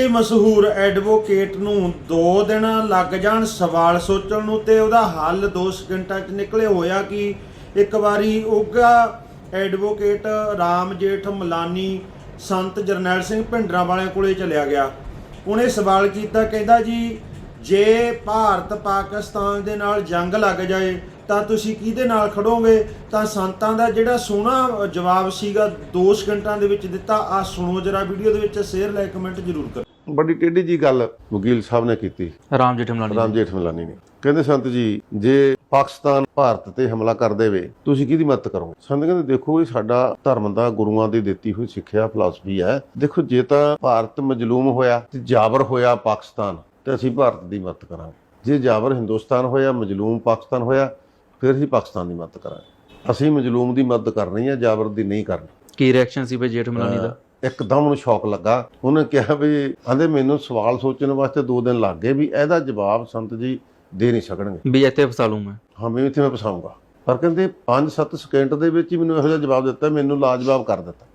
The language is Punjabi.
ਜੀ ਮਸ਼ਹੂਰ ਐਡਵੋਕੇਟ ਨੂੰ 2 ਦਿਨ ਲੱਗ ਜਾਣ ਸਵਾਲ ਸੋਚਣ ਨੂੰ ਤੇ ਉਹਦਾ ਹੱਲ 2 ਸਕਿੰਟਾਂ 'ਚ ਨਿਕਲੇ ਹੋਇਆ ਕਿ ਇੱਕ ਵਾਰੀ ਉਗਾ ਐਡਵੋਕੇਟ ਰਾਮ ਜੇਠ ਮਲਾਨੀ ਸੰਤ ਜਰਨੈਲ ਸਿੰਘ ਭਿੰਡਰਾਂ ਵਾਲਿਆਂ ਕੋਲੇ ਚਲਿਆ ਗਿਆ। ਉਹਨੇ ਸਵਾਲ ਕੀਤਾ, ਕਹਿੰਦਾ ਜੀ, ਜੇ ਭਾਰਤ ਪਾਕਿਸਤਾਨ ਦੇ ਨਾਲ ਜੰਗ ਲੱਗ ਜਾਏ, ਤਾਂ ਤੁਸੀਂ ਕਿਹਦੇ ਨਾਲ ਖੜੋਗੇ? ਤਾਂ ਸੰਤਾਂ ਦਾ ਜਿਹੜਾ ਸੋਹਣਾ ਜਵਾਬ ਸੀਗਾ 2 ਸਕਿੰਟਾਂ ਦੇ ਵਿੱਚ ਦਿੱਤਾ। ਆ ਸੁਣੋ ਜਰਾ ਵੀਡੀਓ ਦੇ ਵਿੱਚ, ਸ਼ੇਅਰ, ਲਾਈਕ, ਕਮੈਂਟ ਜ਼ਰੂਰ ਕਰੋ। ਬੜੀ ਟੇਢੀ ਜੀ ਗੱਲ ਵਕੀਲ ਸਾਹਿਬ ਨੇ ਕੀਤੀ। ਰਾਮ ਜੇਠਮਲਾਨੀ ਰਾਮ ਜੇਠ ਮਲਾਨੀ ਨੇ। ਕਹਿੰਦੇ ਸੰਤ ਜੀ ਜੇ ਪਾਕਿਸਤਾਨ ਭਾਰਤ ਤੇ ਹਮਲਾ ਕਰ ਦੇਵੇ ਤੁਸੀਂ ਕਿਹਦੀ ਮਦਦ ਕਰੋਗੇ? ਸੰਤ ਕਹਿੰਦੇ ਦੇਖੋ ਇਹ ਸਾਡਾ ਧਰਮ ਦਾ ਗੁਰੂਆਂ ਦੀ ਦਿੱਤੀ ਹੋਈ ਸਿੱਖਿਆ ਫਿਲਾਸਫੀ ਹੈ। ਦੇਖੋ ਜੇ ਤਾਂ ਭਾਰਤ ਮਜਲੂਮ ਹੋਇਆ ਤੇ ਜਾਬਰ ਹੋਇਆ ਪਾਕਿਸਤਾਨ ਤੇ ਅਸੀਂ ਭਾਰਤ ਦੀ ਮਦਦ ਕਰਾਂਗੇ। ਜੇ ਜਾਬਰ ਹਿੰਦੁਸਤਾਨ ਹੋਇਆ ਮਜਲੂਮ ਪਾਕਿਸਤਾਨ ਹੋਇਆ ਫਿਰ ਅਸੀਂ ਪਾਕਿਸਤਾਨ ਦੀ ਮਦਦ ਕਰਾਂਗੇ। ਅਸੀਂ ਮਜਲੂਮ ਦੀ ਮਦਦ ਕਰਨੀ ਹੈ ਜਾਬਰ ਦੀ ਨਹੀਂ ਕਰਨੀ। ਕੀ ਰਿਐਕਸ਼ਨ ਸੀ ਭਾਈ ਜੇਠਮਲਾਨੀ ਦਾ? ਇੱਕਦਮ ਉਹਨੂੰ ਸ਼ੌਕ ਲੱਗਾ। ਉਹਨੇ ਕਿਹਾ ਵੀ ਆਂਦੇ ਮੈਨੂੰ ਸਵਾਲ ਸੋਚਣ ਵਾਸਤੇ 2 ਦਿਨ ਲੱਗ ਗਏ ਵੀ ਇਹਦਾ ਜਵਾਬ ਸੰਤ ਜੀ ਦੇ ਨਹੀਂ ਸਕਣਗੇ। ਵੀ ਇੱਥੇ ਫਸਾ ਲੂੰ ਮੈਂ। ਹਾਂ ਮੈਂ ਇੱਥੇ ਮੈਂ ਪਸਾਉਂਗਾ ਪਰ ਕਹਿੰਦੇ 5-7 ਸਕਿੰਟ ਦੇ ਵਿੱਚ ਹੀ ਮੈਨੂੰ ਇਹੋ ਜਿਹਾ ਜਵਾਬ ਦਿੱਤਾ ਮੈਨੂੰ ਲਾਜਵਾਬ ਕਰ ਦਿੱਤਾ।